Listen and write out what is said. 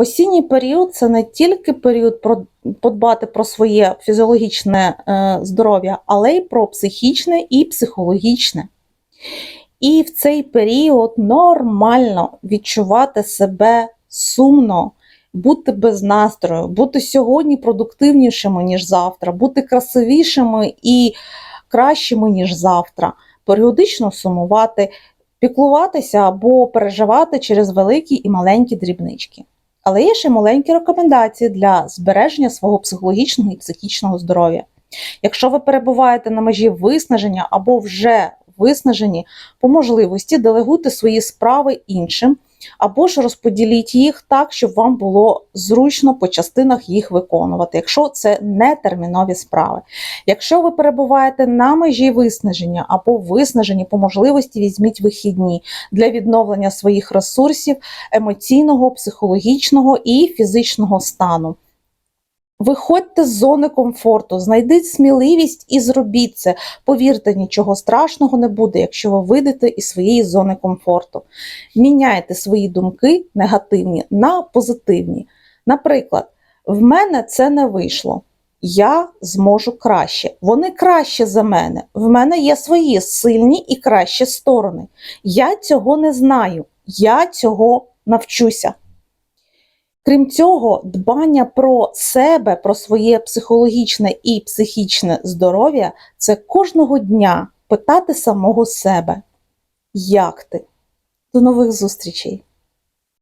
Осінній період це не тільки період про подбати про своє фізіологічне е, здоров'я, але й про психічне і психологічне. І в цей період нормально відчувати себе сумно, бути без настрою, бути сьогодні продуктивнішими, ніж завтра, бути красивішими і кращими, ніж завтра, періодично сумувати, піклуватися або переживати через великі і маленькі дрібнички. Але є ще маленькі рекомендації для збереження свого психологічного і психічного здоров'я. Якщо ви перебуваєте на межі виснаження або вже виснажені, по можливості делегуйте свої справи іншим, або ж розподіліть їх так, щоб вам було зручно по частинах їх виконувати, якщо це не термінові справи. Якщо ви перебуваєте на межі виснаження або виснажені по можливості, візьміть вихідні для відновлення своїх ресурсів емоційного, психологічного і фізичного стану. Виходьте з зони комфорту, знайдіть сміливість і зробіть це. Повірте, нічого страшного не буде, якщо ви вийдете із своєї зони комфорту. Міняйте свої думки негативні на позитивні. Наприклад, в мене це не вийшло. Я зможу краще. Вони краще за мене. В мене є свої сильні і кращі сторони. Я цього не знаю. Я цього навчуся. Крім цього, дбання про себе, про своє психологічне і психічне здоров'я це кожного дня питати самого себе, як ти? До нових зустрічей!